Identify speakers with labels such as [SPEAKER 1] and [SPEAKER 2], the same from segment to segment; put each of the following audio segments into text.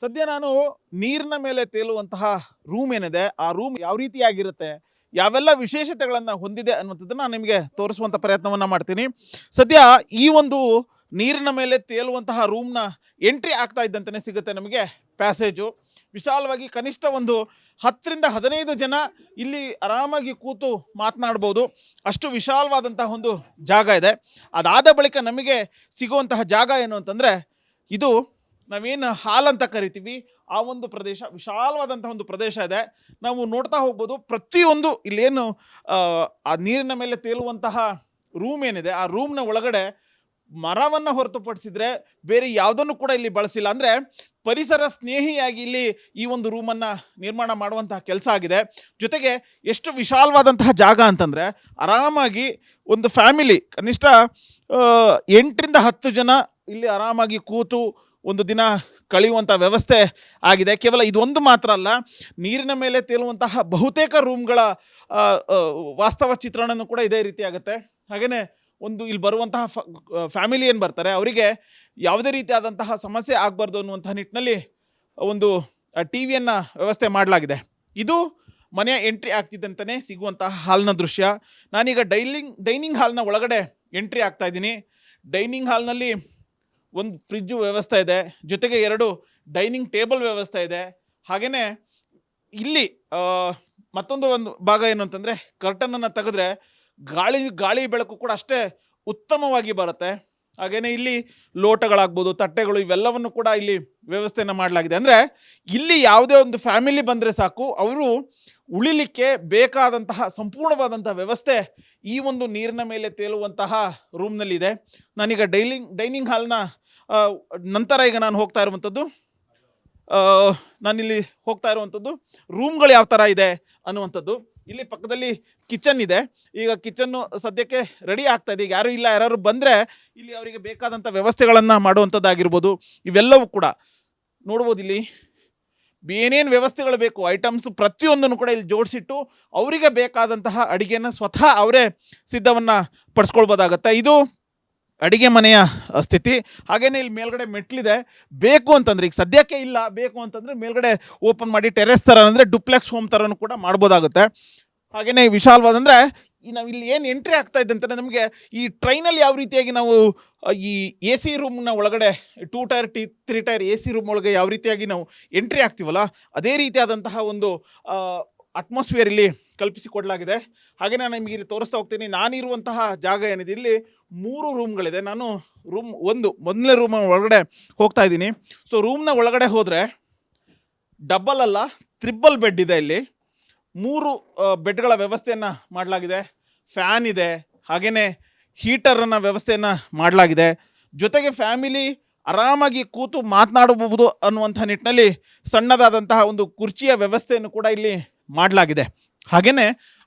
[SPEAKER 1] ಸದ್ಯ ನಾನು ನೀರಿನ ಮೇಲೆ ತೇಲುವಂತಹ ರೂಮ್ ಏನಿದೆ, ಆ ರೂಮ್ ಯಾವ ರೀತಿಯಾಗಿರುತ್ತೆ, ಯಾವೆಲ್ಲ ವಿಶೇಷತೆಗಳನ್ನು ಹೊಂದಿದೆ ಅನ್ನುವಂಥದ್ದನ್ನು ನಾನು ನಿಮಗೆ ತೋರಿಸುವಂಥ ಪ್ರಯತ್ನವನ್ನು ಮಾಡ್ತೀನಿ. ಸದ್ಯ ಈ ಒಂದು ನೀರಿನ ಮೇಲೆ ತೇಲುವಂತಹ ರೂಮ್ನ ಎಂಟ್ರಿ ಆಗ್ತಾ ಇದ್ದಂತೆಯೇ ಸಿಗುತ್ತೆ ನಮಗೆ ಪ್ಯಾಸೇಜು ವಿಶಾಲವಾಗಿ ಕನಿಷ್ಠ ಒಂದು ಹತ್ತರಿಂದ ಹದಿನೈದು ಜನ ಇಲ್ಲಿ ಆರಾಮಾಗಿ ಕೂತು ಮಾತನಾಡ್ಬೋದು. ಅಷ್ಟು ವಿಶಾಲವಾದಂತಹ ಒಂದು ಜಾಗ ಇದೆ. ಅದಾದ ಬಳಿಕ ನಮಗೆ ಸಿಗುವಂತಹ ಜಾಗ ಏನು ಅಂತಂದರೆ, ಇದು ನಾವೇನು ಹಾಲ್ ಅಂತ ಕರಿತೀವಿ ಆ ಒಂದು ಪ್ರದೇಶ ವಿಶಾಲವಾದಂತಹ ಒಂದು ಪ್ರದೇಶ ಇದೆ. ನಾವು ನೋಡ್ತಾ ಹೋಗ್ಬೋದು ಪ್ರತಿಯೊಂದು ಇಲ್ಲೇನು ಆ, ನೀರಿನ ಮೇಲೆ ತೇಲುವಂತಹ ರೂಮ್ ಏನಿದೆ ಆ ರೂಮ್ನ ಒಳಗಡೆ ಮರವನ್ನು ಹೊರತುಪಡಿಸಿದ್ರೆ ಬೇರೆ ಯಾವುದನ್ನು ಕೂಡ ಇಲ್ಲಿ ಬಳಸಿಲ್ಲ. ಅಂದರೆ ಪರಿಸರ ಸ್ನೇಹಿಯಾಗಿ ಇಲ್ಲಿ ಈ ಒಂದು ರೂಮನ್ನು ನಿರ್ಮಾಣ ಮಾಡುವಂತಹ ಕೆಲಸ ಆಗಿದೆ. ಜೊತೆಗೆ ಎಷ್ಟು ವಿಶಾಲವಾದಂತಹ ಜಾಗ ಅಂತಂದರೆ ಆರಾಮಾಗಿ ಒಂದು ಫ್ಯಾಮಿಲಿ ಕನಿಷ್ಠ ಎಂಟರಿಂದ ಹತ್ತು ಜನ ಇಲ್ಲಿ ಆರಾಮಾಗಿ ಕೂತು ಒಂದು ದಿನ ಕಳೆಯುವಂಥ ವ್ಯವಸ್ಥೆ ಆಗಿದೆ. ಕೇವಲ ಇದೊಂದು ಮಾತ್ರ ಅಲ್ಲ, ನೀರಿನ ಮೇಲೆ ತೇಲುವಂತಹ ಬಹುತೇಕ ರೂಮ್ಗಳ ವಾಸ್ತವ ಚಿತ್ರಣನೂ ಕೂಡ ಇದೇ ರೀತಿ ಆಗುತ್ತೆ. ಹಾಗೆಯೇ ಒಂದು ಇಲ್ಲಿ ಬರುವಂತಹ ಫ್ಯಾಮಿಲಿ ಏನು ಬರ್ತಾರೆ, ಅವರಿಗೆ ಯಾವುದೇ ರೀತಿಯಾದಂತಹ ಸಮಸ್ಯೆ ಆಗಬಾರ್ದು ಅನ್ನುವಂತಹ ನಿಟ್ಟಿನಲ್ಲಿ ಒಂದು ಟಿ ವಿಯನ್ನು ವ್ಯವಸ್ಥೆ ಮಾಡಲಾಗಿದೆ. ಇದು ಮನೆಯ ಎಂಟ್ರಿ ಆಗ್ತಿದ್ದಂತಲೇ ಸಿಗುವಂತಹ ಹಾಲ್ನ ದೃಶ್ಯ. ನಾನೀಗ ಡೈಲಿಂಗ್, ಡೈನಿಂಗ್ ಹಾಲ್ನ ಒಳಗಡೆ ಎಂಟ್ರಿ ಆಗ್ತಾ ಇದ್ದೀನಿ. ಡೈನಿಂಗ್ ಹಾಲ್ನಲ್ಲಿ ಒಂದು ಫ್ರಿಜ್ಜು ವ್ಯವಸ್ಥೆ ಇದೆ. ಜೊತೆಗೆ ಎರಡು ಡೈನಿಂಗ್ ಟೇಬಲ್ ವ್ಯವಸ್ಥೆ ಇದೆ. ಹಾಗೆಯೇ ಇಲ್ಲಿ ಮತ್ತೊಂದು ಒಂದು ಭಾಗ ಏನು ಅಂತಂದರೆ ಕರ್ಟನನ್ನು ತೆಗೆದ್ರೆ ಗಾಳಿ ಗಾಳಿ ಬೆಳಕು ಕೂಡ ಅಷ್ಟೇ ಉತ್ತಮವಾಗಿ ಬರುತ್ತೆ. ಹಾಗೆಯೇ ಇಲ್ಲಿ ಲೋಟಗಳಾಗ್ಬೋದು, ತಟ್ಟೆಗಳು ಇವೆಲ್ಲವನ್ನು ಕೂಡ ಇಲ್ಲಿ ವ್ಯವಸ್ಥೆಯನ್ನು ಮಾಡಲಾಗಿದೆ. ಅಂದರೆ ಇಲ್ಲಿ ಯಾವುದೇ ಒಂದು ಫ್ಯಾಮಿಲಿ ಬಂದರೆ ಸಾಕು, ಅವರು ಉಳಿಲಿಕ್ಕೆ ಬೇಕಾದಂತಹ ಸಂಪೂರ್ಣವಾದಂತಹ ವ್ಯವಸ್ಥೆ ಈ ಒಂದು ನೀರಿನ ಮೇಲೆ ತೇಲುವಂತಹ ರೂಮ್ನಲ್ಲಿದೆ. ನಾನೀಗ ಡೈಲಿಂಗ್, ಡೈನಿಂಗ್ ಹಾಲ್ನ ನಂತರ ಈಗ ನಾನು ಹೋಗ್ತಾ ಇರುವಂಥದ್ದು ನಾನಿಲ್ಲಿ ಹೋಗ್ತಾ ಇರುವಂಥದ್ದು ರೂಮ್ಗಳು ಯಾವ ಥರ ಇದೆ ಅನ್ನುವಂಥದ್ದು. ಇಲ್ಲಿ ಪಕ್ಕದಲ್ಲಿ ಕಿಚನ್ ಇದೆ. ಈಗ ಕಿಚನ್ನು ಸದ್ಯಕ್ಕೆ ರೆಡಿ ಆಗ್ತಾ ಇದೆ. ಈಗ ಯಾರು ಇಲ್ಲ ಯಾರು ಬಂದರೆ ಇಲ್ಲಿ ಅವರಿಗೆ ಬೇಕಾದಂಥ ವ್ಯವಸ್ಥೆಗಳನ್ನು ಮಾಡುವಂಥದ್ದಾಗಿರ್ಬೋದು. ಇವೆಲ್ಲವೂ ಕೂಡ ನೋಡ್ಬೋದು ಇಲ್ಲಿ ಏನೇನು ವ್ಯವಸ್ಥೆಗಳು ಬೇಕು ಐಟಮ್ಸ್ ಪ್ರತಿಯೊಂದನ್ನು ಕೂಡ ಇಲ್ಲಿ ಜೋಡಿಸಿಟ್ಟು ಅವರಿಗೆ ಬೇಕಾದಂತಹ ಅಡುಗೆನ ಸ್ವತಃ ಅವರೇ ಸಿದ್ಧವನ್ನು ಪಡಿಸ್ಕೊಳ್ಬೋದಾಗತ್ತೆ. ಇದು ಅಡಿಗೆ ಮನೆಯ ಸ್ಥಿತಿ. ಹಾಗೇನೇ ಇಲ್ಲಿ ಮೇಲ್ಗಡೆ ಮೆಟ್ಲಿದೆ. ಬೇಕು ಅಂತಂದ್ರೆ ಈಗ ಸದ್ಯಕ್ಕೆ ಇಲ್ಲ. ಬೇಕು ಅಂತಂದ್ರೆ ಮೇಲ್ಗಡೆ ಓಪನ್ ಮಾಡಿ ಟೆರೆಸ್ ಥರ ಅಂದರೆ ಡುಪ್ಲೆಕ್ಸ್ ಹೋಮ್ ಥರನೂ ಕೂಡ ಮಾಡ್ಬೋದಾಗುತ್ತೆ. ಹಾಗೇನೇ ವಿಶಾಲವಾದಂದ್ರೆ ಈ ನಾವು ಇಲ್ಲಿ ಏನು ಎಂಟ್ರಿ ಆಗ್ತಾ ಇದೆ ಅಂತಂದ್ರೆ ನಮಗೆ ಈ ಟ್ರೈನಲ್ಲಿ ಯಾವ ರೀತಿಯಾಗಿ ನಾವು ಈ ಎ ಸಿ ರೂಮ್ನ ಒಳಗಡೆ two tier T three tier A C room ಒಳಗೆ ಯಾವ ರೀತಿಯಾಗಿ ನಾವು ಎಂಟ್ರಿ ಆಗ್ತೀವಲ್ಲ, ಅದೇ ರೀತಿಯಾದಂತಹ ಒಂದು ಅಟ್ಮಾಸ್ಫಿಯರ್ ಇಲ್ಲಿ ಕಲ್ಪಿಸಿಕೊಡಲಾಗಿದೆ ಹಾಗೆ ನಾನು ನಿಮಗೆ ಇಲ್ಲಿ ತೋರಿಸ್ತಾ ಹೋಗ್ತೀನಿ. ನಾನಿರುವಂತಹ ಜಾಗ ಏನಿದೆ, ಇಲ್ಲಿ ಮೂರು ರೂಮ್ಗಳಿದೆ ನಾನು ರೂಮ್ ಒಂದು, ಮೊದಲನೇ ರೂಮ್ ಒಳಗಡೆ ಹೋಗ್ತಾ ಇದ್ದೀನಿ. ಸೊ ರೂಮ್ನ ಒಳಗಡೆ ಹೋದರೆ ಡಬಲ್ ಅಲ್ಲ ತ್ರಿಬಲ್ ಬೆಡ್ ಇದೆ ಇಲ್ಲಿ. ಮೂರು ಬೆಡ್ಗಳ ವ್ಯವಸ್ಥೆಯನ್ನು ಮಾಡಲಾಗಿದೆ. ಫ್ಯಾನ್ ಇದೆ. ಹಾಗೆಯೇ ಹೀಟರನ್ನು ವ್ಯವಸ್ಥೆಯನ್ನು ಮಾಡಲಾಗಿದೆ. ಜೊತೆಗೆ ಫ್ಯಾಮಿಲಿ ಆರಾಮಾಗಿ ಕೂತು ಮಾತನಾಡಬಹುದು ಅನ್ನುವಂಥ ನಿಟ್ಟಿನಲ್ಲಿ ಸಣ್ಣದಾದಂತಹ ಒಂದು ಕುರ್ಚಿಯ ವ್ಯವಸ್ಥೆಯನ್ನು ಕೂಡ ಇಲ್ಲಿ ಮಾಡಲಾಗಿದೆ. ಹಾಗೆಯೇ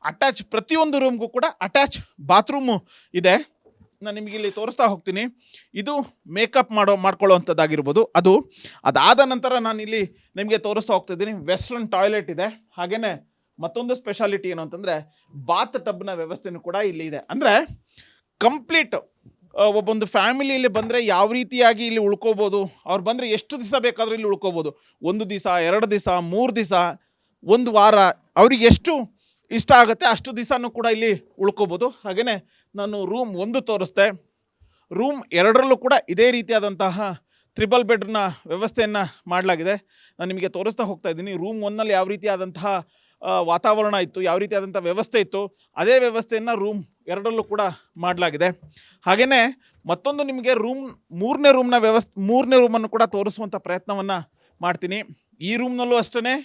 [SPEAKER 1] ಅಟ್ಯಾಚ್ ಪ್ರತಿಯೊಂದು ರೂಮ್ಗೂ ಕೂಡ ಅಟ್ಯಾಚ್ ಬಾತ್ರೂಮು ಇದೆ. ನಾನು ನಿಮಗೆ ಇಲ್ಲಿ ತೋರಿಸ್ತಾ ಹೋಗ್ತೀನಿ. ಇದು ಮೇಕಪ್ ಮಾಡೋ, ಮಾಡ್ಕೊಳ್ಳೋವಂಥದ್ದಾಗಿರ್ಬೋದು. ಅದು ಅದಾದ ನಂತರ ನಾನು ಇಲ್ಲಿ ನಿಮಗೆ ತೋರಿಸ್ತಾ ಹೋಗ್ತಾ ಇದ್ದೀನಿ. ವೆಸ್ಟರ್ನ್ ಟಾಯ್ಲೆಟ್ ಇದೆ. ಹಾಗೆಯೇ ಮತ್ತೊಂದು ಸ್ಪೆಷಾಲಿಟಿ ಏನು ಅಂತಂದರೆ ಬಾತ್ ಟಬ್ನ ವ್ಯವಸ್ಥೆನೂ ಕೂಡ ಇಲ್ಲಿ ಇದೆ. ಅಂದರೆ ಕಂಪ್ಲೀಟ್ ಒಬ್ಬೊಂದು ಫ್ಯಾಮಿಲಿಯಲ್ಲಿ ಬಂದರೆ ಯಾವ ರೀತಿಯಾಗಿ ಇಲ್ಲಿ ಉಳ್ಕೋಬೋದು? ಅವ್ರು ಬಂದರೆ ಎಷ್ಟು ದಿವಸ ಬೇಕಾದರೂ ಇಲ್ಲಿ ಉಳ್ಕೋಬೋದು? ಒಂದು ದಿವಸ, ಎರಡು ದಿವಸ, ಮೂರು ದಿವಸ, ಒಂದು ವಾರ, ಅವ್ರಿಗೆ ಎಷ್ಟು ಇಷ್ಟ ಆಗುತ್ತೆ ಅಷ್ಟು ದಿವಸನೂ ಕೂಡ ಇಲ್ಲಿ ಉಳ್ಕೋಬೋದು. ಹಾಗೆಯೇ ನಾನು ರೂಮ್ ಒಂದು ತೋರಿಸ್ದೆ. ರೂಮ್ ಎರಡರಲ್ಲೂ ಕೂಡ ಇದೇ ರೀತಿಯಾದಂತಹ ತ್ರಿಬಲ್ ಬೆಡ್ನ ವ್ಯವಸ್ಥೆಯನ್ನು ಮಾಡಲಾಗಿದೆ. ನಾನು ನಿಮಗೆ ತೋರಿಸ್ತಾ ಹೋಗ್ತಾ ಇದ್ದೀನಿ. ರೂಮ್ ಒನ್ನಲ್ಲಿ ಯಾವ ರೀತಿಯಾದಂತಹ ವಾತಾವರಣ ಇತ್ತು, ಯಾವ ರೀತಿಯಾದಂಥ ವ್ಯವಸ್ಥೆ ಇತ್ತು, ಅದೇ ವ್ಯವಸ್ಥೆಯನ್ನು ರೂಮ್ ಎರಡರಲ್ಲೂ ಕೂಡ ಮಾಡಲಾಗಿದೆ. ಹಾಗೆಯೇ ಮತ್ತೊಂದು ನಿಮಗೆ ರೂಮ್ ಮೂರನೇ ರೂಮ್ನ ವ್ಯವಸ್ಥೆ, ಮೂರನೇ ರೂಮನ್ನು ಕೂಡ ತೋರಿಸುವಂಥ ಪ್ರಯತ್ನವನ್ನು ಮಾಡ್ತೀನಿ. ಈ ರೂಮ್ನಲ್ಲೂ ಅಷ್ಟೇ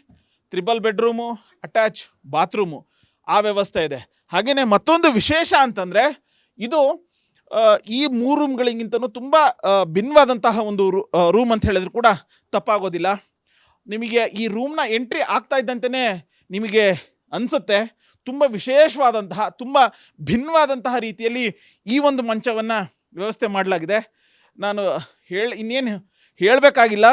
[SPEAKER 1] ತ್ರಿಬಲ್ ಬೆಡ್ರೂಮು ಅಟ್ಯಾಚ್ ಬಾತ್ರೂಮು ಆ ವ್ಯವಸ್ಥೆ ಇದೆ. ಹಾಗೆಯೇ ಮತ್ತೊಂದು ವಿಶೇಷ ಅಂತಂದರೆ, ಇದು ಈ ಮೂರು ರೂಮ್ಗಳಿಗಿಂತನೂ ತುಂಬ ಭಿನ್ನವಾದಂತಹ ಒಂದು ರೂಮ್ ಅಂತ ಹೇಳಿದ್ರು ಕೂಡ ತಪ್ಪಾಗೋದಿಲ್ಲ. ನಿಮಗೆ ಈ ರೂಮ್ನ ಎಂಟ್ರಿ ಆಗ್ತಾ ಇದ್ದಂತೆಯೇ ನಿಮಗೆ ಅನಿಸುತ್ತೆ ತುಂಬ ವಿಶೇಷವಾದಂತಹ, ತುಂಬ ಭಿನ್ನವಾದಂತಹ ರೀತಿಯಲ್ಲಿ ಈ ಒಂದು ಮಂಚವನ್ನು ವ್ಯವಸ್ಥೆ ಮಾಡಲಾಗಿದೆ. ನಾನು ಹೇಳಿ, ಇನ್ನೇನು ಹೇಳಬೇಕಾಗಿಲ್ಲ.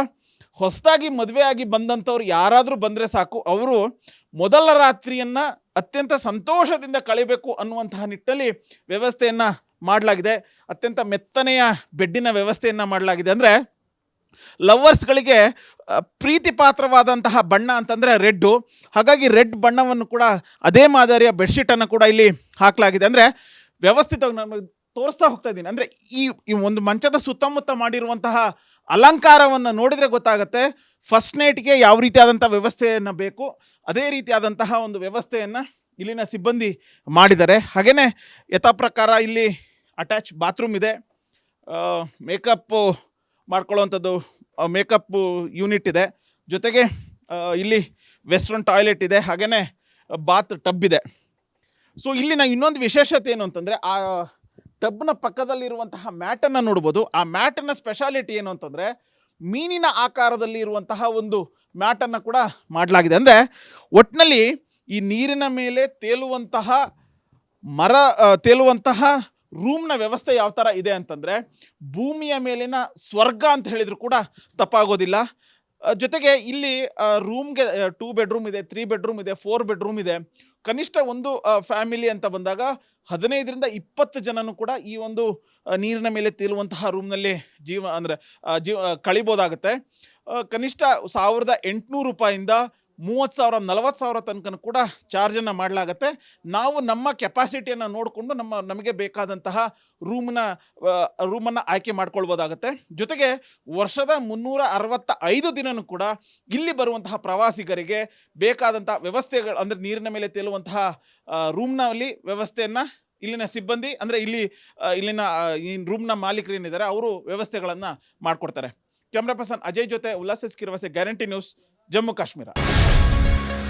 [SPEAKER 1] ಹೊಸದಾಗಿ ಮದುವೆಯಾಗಿ ಬಂದಂಥವ್ರು ಯಾರಾದರೂ ಬಂದರೆ ಸಾಕು. ಅವರು ಮೊದಲ ರಾತ್ರಿಯನ್ನು ಅತ್ಯಂತ ಸಂತೋಷದಿಂದ ಕಳಿಬೇಕು ಅನ್ನುವಂತಹ ನಿಟ್ಟಲ್ಲಿ ವ್ಯವಸ್ಥೆಯನ್ನು ಮಾಡಲಾಗಿದೆ. ಅತ್ಯಂತ ಮೆತ್ತನೆಯ ಬೆಡ್ಡಿನ ವ್ಯವಸ್ಥೆಯನ್ನು ಮಾಡಲಾಗಿದೆ. ಅಂದರೆ ಲವರ್ಸ್ಗಳಿಗೆ ಪ್ರೀತಿ ಪಾತ್ರವಾದಂತಹ ಬಣ್ಣ ಅಂತಂದರೆ ರೆಡ್ಡು. ಹಾಗಾಗಿ ರೆಡ್ ಬಣ್ಣವನ್ನು ಕೂಡ, ಅದೇ ಮಾದರಿಯ ಬೆಡ್ಶೀಟನ್ನು ಕೂಡ ಇಲ್ಲಿ ಹಾಕಲಾಗಿದೆ. ಅಂದರೆ ವ್ಯವಸ್ಥಿತವಾಗಿ ನಾನು ತೋರಿಸ್ತಾ ಹೋಗ್ತಾ ಇದ್ದೀನಿ. ಅಂದರೆ ಈ ಈ ಒಂದು ಮಂಚದ ಸುತ್ತಮುತ್ತ ಮಾಡಿರುವಂತಹ ಅಲಂಕಾರವನ್ನು ನೋಡಿದರೆ ಗೊತ್ತಾಗುತ್ತೆ. ಫಸ್ಟ್ ನೈಟ್ಗೆ ಯಾವ ರೀತಿಯಾದಂಥ ವ್ಯವಸ್ಥೆಯನ್ನು ಬೇಕು, ಅದೇ ರೀತಿಯಾದಂತಹ ಒಂದು ವ್ಯವಸ್ಥೆಯನ್ನು ಇಲ್ಲಿನ ಸಿಬ್ಬಂದಿ ಮಾಡಿದ್ದಾರೆ. ಹಾಗೆಯೇ ಯಥಾ ಪ್ರಕಾರ ಇಲ್ಲಿ ಅಟ್ಯಾಚ್ ಬಾತ್ರೂಮ್ ಇದೆ. ಮೇಕಪ್ಪು ಮಾಡ್ಕೊಳ್ಳುವಂಥದ್ದು ಮೇಕಪ್ ಯೂನಿಟ್ ಇದೆ. ಜೊತೆಗೆ ಇಲ್ಲಿ ವೆಸ್ಟರ್ನ್ ಟಾಯ್ಲೆಟ್ ಇದೆ ಹಾಗೆಯೇ ಬಾತ್ ಟಬ್ ಇದೆ. ಸೊ ಇಲ್ಲಿನ ಇನ್ನೊಂದು ವಿಶೇಷತೆ ಏನು ಅಂತಂದರೆ, ಆ ಟಬ್ನ ಪಕ್ಕದಲ್ಲಿರುವಂತಹ ಮ್ಯಾಟನ್ನು ನೋಡ್ಬೋದು. ಆ ಮ್ಯಾಟನ್ನ ಸ್ಪೆಷಾಲಿಟಿ ಏನು ಅಂತಂದರೆ, ಮೀನಿನ ಆಕಾರದಲ್ಲಿ ಇರುವಂತಹ ಒಂದು ಮ್ಯಾಟನ್ನು ಕೂಡ ಮಾಡಲಾಗಿದೆ. ಅಂದರೆ ಒಟ್ಟಿನಲ್ಲಿ ಈ ನೀರಿನ ಮೇಲೆ ತೇಲುವಂತಹ ಮರ ತೇಲುವಂತಹ ರೂಮ್ನ ವ್ಯವಸ್ಥೆ ಯಾವ ಥರ ಇದೆ ಅಂತಂದರೆ ಭೂಮಿಯ ಮೇಲಿನ ಸ್ವರ್ಗ ಅಂತ ಹೇಳಿದರೂ ಕೂಡ ತಪ್ಪಾಗೋದಿಲ್ಲ. ಜೊತೆಗೆ ಇಲ್ಲಿ ರೂಮ್ಗೆ ಟೂ ಬೆಡ್ರೂಮ್ ಇದೆ ತ್ರೀ ಬೆಡ್ರೂಮ್ ಇದೆ ಫೋರ್ ಬೆಡ್ರೂಮ್ ಇದೆ. ಕನಿಷ್ಠ ಒಂದು ಫ್ಯಾಮಿಲಿ ಅಂತ ಬಂದಾಗ ಹದಿನೈದರಿಂದ ಇಪ್ಪತ್ತು ಜನನೂ ಕೂಡ ಈ ಒಂದು ನೀರಿನ ಮೇಲೆ ತೇಲುವಂತಹ ರೂಮ್ನಲ್ಲಿ ಜೀವ ಅಂದರೆ ಜೀವ ಕಳಿಬೋದಾಗುತ್ತೆ. ಕನಿಷ್ಠ ಸಾವಿರದ ಎಂಟುನೂರು ರೂಪಾಯಿಂದ ಮೂವತ್ತು ಸಾವಿರ, ನಲವತ್ತು ಸಾವಿರ ತನಕ ಕೂಡ ಚಾರ್ಜನ್ನು ಮಾಡಲಾಗತ್ತೆ. ನಾವು ನಮ್ಮ ಕೆಪಾಸಿಟಿಯನ್ನು ನೋಡಿಕೊಂಡು ನಮ್ಮ, ನಮಗೆ ಬೇಕಾದಂತಹ ರೂಮ್ನ ರೂಮನ್ನು ಆಯ್ಕೆ ಮಾಡ್ಕೊಳ್ಬೋದಾಗತ್ತೆ. ಜೊತೆಗೆ ವರ್ಷದ ಮುನ್ನೂರ ಅರವತ್ತ ಐದು ದಿನನೂ ಕೂಡ ಇಲ್ಲಿ ಬರುವಂತಹ ಪ್ರವಾಸಿಗರಿಗೆ ಬೇಕಾದಂತಹ ವ್ಯವಸ್ಥೆಗಳು, ಅಂದರೆ ನೀರಿನ ಮೇಲೆ ತೇಲುವಂತಹ ರೂಮ್ನಲ್ಲಿ ವ್ಯವಸ್ಥೆಯನ್ನು ಇಲ್ಲಿನ ಸಿಬ್ಬಂದಿ, ಅಂದರೆ ಇಲ್ಲಿ ಇಲ್ಲಿನ ರೂಮ್ನ ಮಾಲೀಕರು ಏನಿದ್ದಾರೆ ಅವರು ವ್ಯವಸ್ಥೆಗಳನ್ನು ಮಾಡಿಕೊಡ್ತಾರೆ. ಕ್ಯಾಮ್ರಾ ಪರ್ಸನ್ ಅಜಯ್ ಜೊತೆ, Ullas S Kiravase guarantee news, Jammu Kashmir.